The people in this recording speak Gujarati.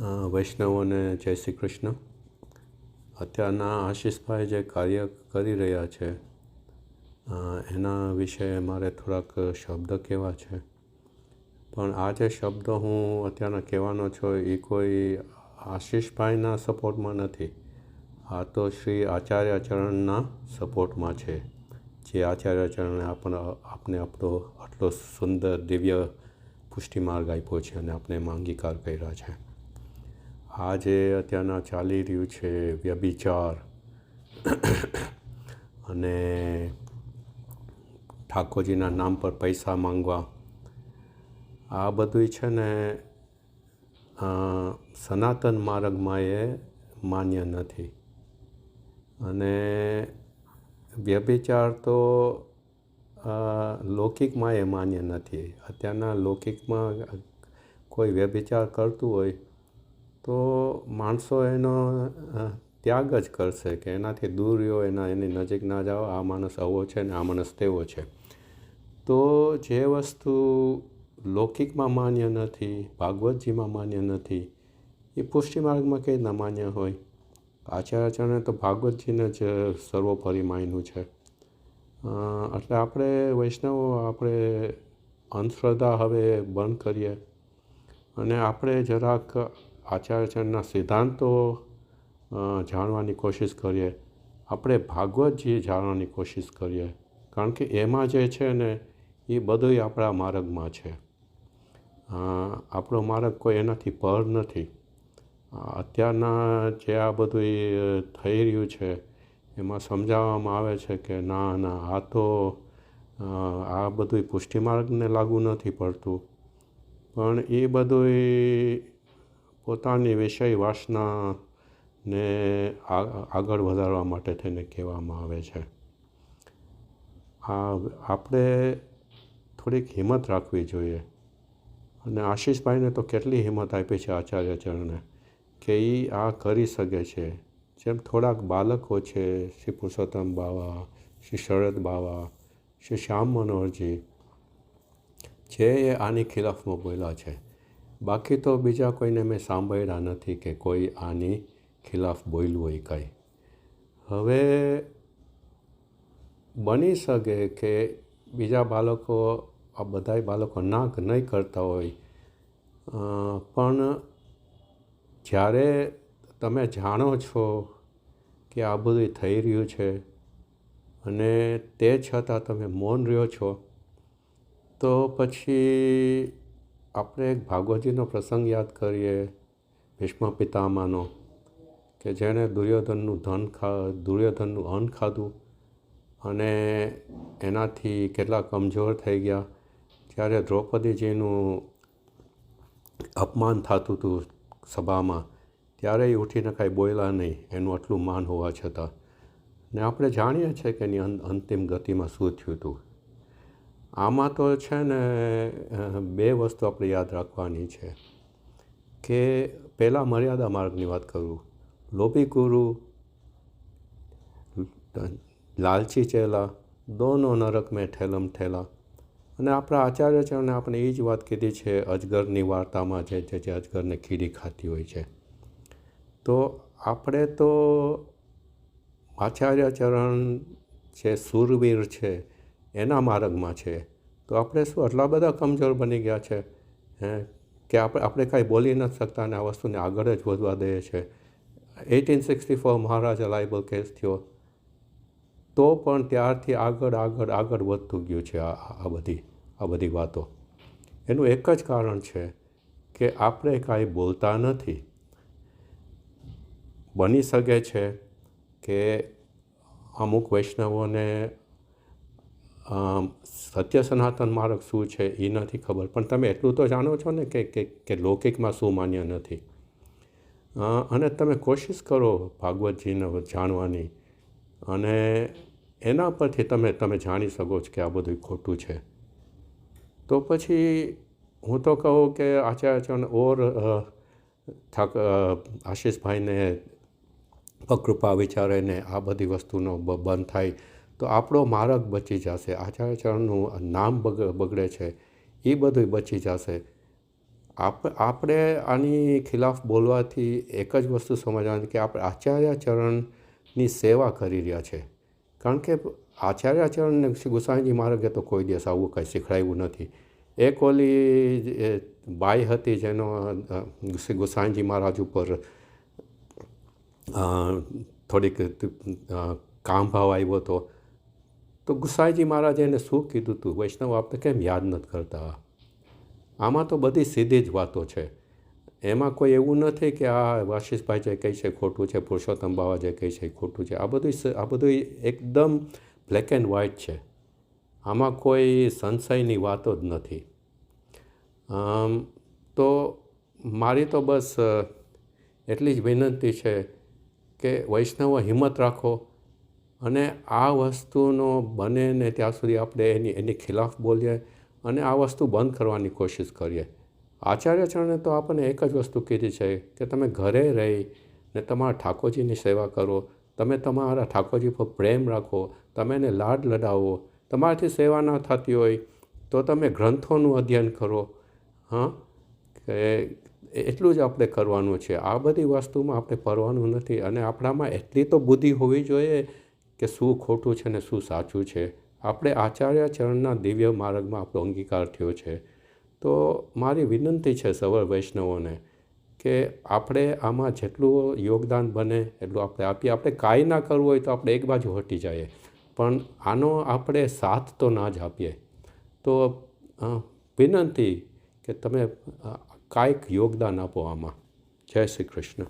વૈષ્ણવોને જય શ્રી કૃષ્ણ. અત્યારના આશીષભાઈ જે કાર્ય કરી રહ્યા છે એના વિશે મારે થોડાક શબ્દ કહેવા છે. પણ આ જે શબ્દ હું અત્યારના કહેવાનો છું એ કોઈ આશીષભાઈના સપોર્ટમાં નથી. આ તો શ્રી આચાર્ય ચરણના સપોર્ટમાં છે. જે આચાર્ય ચરણે આપણને આપને આપણો આટલો સુંદર દિવ્ય પુષ્ટિ માર્ગ આપ્યો છે અને આપણે એમાં અંગીકાર કર્યા છે. આ જે અત્યારના ચાલી રહ્યું છે વ્યભિચાર. અને ઠાકોરજીના નામ પર પૈસા માંગવા. આ બધું છે ને સનાતન માર્ગમાં એ માન્ય નથી. અને વ્યભિચાર તો લૌકિકમાં એ માન્ય નથી. અત્યારના લૌકિકમાં કોઈ વ્યભિચાર કરતું હોય તો માણસો એનો ત્યાગ જ કરશે કે એનાથી દૂર રહ્યો, એના, એની નજીક ના જાઓ. આ માણસ આવો છે ને આ માણસ તેવો છે. તો જે વસ્તુ લૌકિકમાં માન્ય નથી, ભાગવતજીમાં માન્ય નથી, એ પુષ્ટિ માર્ગમાં કઈ રીતના માન્ય હોય. આચાર્યચરણે તો ભાગવતજીને જ સર્વોપરી માન્યું છે. એટલે આપણે વૈષ્ણવો, આપણે અંધશ્રદ્ધા હવે બંધ કરીએ. અને આપણે જરાક આચાર્યચરણના સિદ્ધાંતો જાણવાની કોશિશ કરીએ. આપણે ભાગવતજી જાણવાની કોશિશ કરીએ, કારણ કે એમાં જે છે ને, એ બધુંય આપણા માર્ગમાં છે. આપણો માર્ગ કોઈ એનાથી પર નથી. અત્યારના જે આ બધું થઈ રહ્યું છે, એમાં સમજાવવામાં આવે છે કે ના ના, આ તો આ બધું પુષ્ટિમાર્ગને લાગુ નથી પડતું. પણ એ બધું પોતાની વિષય વાસનાને આગળ વધારવા માટે થઈને કહેવામાં આવે છે. આ, આપણે થોડીક હિંમત રાખવી જોઈએ. અને આશીષભાઈને તો કેટલી હિંમત આપી છે આચાર્ય ચરણે કે એ આ કરી શકે છે. જેમ થોડાક બાળકો છે, શ્રી પુરુષોત્તમ બાવા, શ્રી શરદ બાવા, શ્રી શ્યામ મનોહરજી, જે આની ખિલાફમાં બોલ્યા છે. બાકી તો બીજા કોઈને મેં સાંભળ્યા નથી કે કોઈ આની ખિલાફ બોલ્યું હોય કંઈ. હવે બની શકે કે બીજા બાળકો, આ બધાય બાળકો ના નહીં કરતા હોય. પણ જ્યારે તમે જાણો છો કે આ બધું થઈ રહ્યું છે અને તે છતાં તમે મૌન રહ્યો છો, તો પછી આપણે એક ભાગવતજીનો પ્રસંગ યાદ કરીએ ભીષ્મ પિતામાનો કે જેણે દુર્યોધનનું ધન ખા, દુર્યોધનનું અન્ન ખાધું અને એનાથી કેટલા કમજોર થઈ ગયા. જ્યારે દ્રૌપદીજીનું અપમાન થતું હતું સભામાં ત્યારે ઉઠીને કાંઈ બોલ્યા નહીં, એનું આટલું માન હોવા છતાં. ને આપણે જાણીએ છીએ કે એની અંતિમ ગતિમાં શું થયું હતું. આમાં તો છે ને બે વસ્તુ આપણે યાદ રાખવાની છે કે પહેલાં મર્યાદા માર્ગની વાત કરું. લોભી ગુરુ, લાલચી ચેલા, દોનો નરક મેં ઠેલમ ઠેલા. અને આપણા આચાર્યચરણે આપણે એ જ વાત કીધી છે, અજગરની વાર્તામાં જે જે અજગરને કીડી ખાતી હોય છે. તો આપણે તો આચાર્ય ચરણ છે સુરવીર છે એના માર્ગમાં છે. તો આપણે શું આટલા બધા કમજોર બની ગયા છે? હે? કે આપણે આપણે કાંઈ બોલી નથી શકતા અને આ વસ્તુને આગળ જ વધવા દઈએ છે. Eighteen sixty four Maharaja libel case થયો. તો પણ ત્યારથી આગળ આગળ આગળ વધતું ગયું છે આ આ બધી આ બધી વાતો. એનું એક જ કારણ છે કે આપણે કાંઈ બોલતા નથી. બની શકે છે કે અમુક વૈષ્ણવોને સત્ય સનાતન માર્ગ શું છે એ નથી ખબર. પણ તમે એટલું તો જાણો છો ને કે કે લૌકિકમાં શું માન્ય નથી. અને તમે કોશિશ કરો ભાગવતજીને જાણવાની. અને એના પરથી તમે તમે જાણી શકો છો કે આ બધું ખોટું છે. તો પછી હું તો કહું કે આચાર્યચરણ ઓર આશીષભાઈને કૃપા વિચારેને આ બધી વસ્તુનો બંધ થાય. તો આપણો માર્ગ બચી જશે. આચાર્યચરણનું નામ બગડે છે. એ બધું બચી જશે. આપ, આપણે આની ખિલાફ બોલવાથી એક જ વસ્તુ સમજવાની કે આપણે આચાર્યચરણની સેવા કરી રહ્યા છે. કારણ કે આચાર્યચરણને શ્રી ગુસાઈજી માર્ગે તો કોઈ દિવસ આવું કંઈ શીખડાવ્યું નથી. એક ઓલી બાઈ હતી જેનો શ્રી ગુસાઈજી મહારાજ ઉપર થોડીક કામ ભાવ આવ્યો હતો. તો ગુસાઈજી મહારાજે એને શું કીધું હતું વૈષ્ણવ આપણે કેમ યાદ નથી કરતા? આમાં તો બધી સીધી જ વાતો છે. એમાં કોઈ એવું નથી કે આ વાશિષભાઈ જે કહે છે ખોટું છે, પુરુષોત્તમ બાવા જે કહે છે ખોટું છે. આ બધું આ બધું એકદમ બ્લેક એન્ડ વ્હાઇટ છે. આમાં કોઈ સંશયની વાતો જ નથી. તો મારી તો બસ એટલી જ વિનંતી છે કે વૈષ્ણવો હિંમત રાખો. અને આ વસ્તુનો બને ને ત્યાં સુધી આપણે એની એની ખિલાફ બોલીએ અને આ વસ્તુ બંધ કરવાની કોશિશ કરીએ. આચાર્યચરણે તો આપણને એક જ વસ્તુ કીધી છે કે તમે ઘરે રહી ને તમારા ઠાકોરજીની સેવા કરો, તમે તમારા ઠાકોરજી પર પ્રેમ રાખો, તમે એને લાડ લડાવો, તમારાથી સેવા ના થતી હોય તો તમે ગ્રંથોનું અધ્યયન કરો. હા? કે એટલું જ આપણે કરવાનું છે. આ બધી વસ્તુમાં આપણે ફરવાનું નથી અને આપણામાં એટલી તો બુદ્ધિ હોવી જોઈએ કે શું ખોટું છે ને શું સાચું છે? આપણે આચાર્ય ચરણના દિવ્ય માર્ગમાં આપણો અંગીકાર થયો છે. તો મારી વિનંતી છે સવર વૈષ્ણવોને કે આપણે આમાં જેટલું યોગદાન બને એટલું આપણે આપીએ. આપણે કાંઈ ના કરવું હોય તો આપણે એક બાજુ હટી જઈએ. પણ આનો આપણે સાથ તો ના જ આપીએ. તો વિનંતી કે તમે કાંઈક યોગદાન આપો આમાં. જય શ્રી કૃષ્ણ.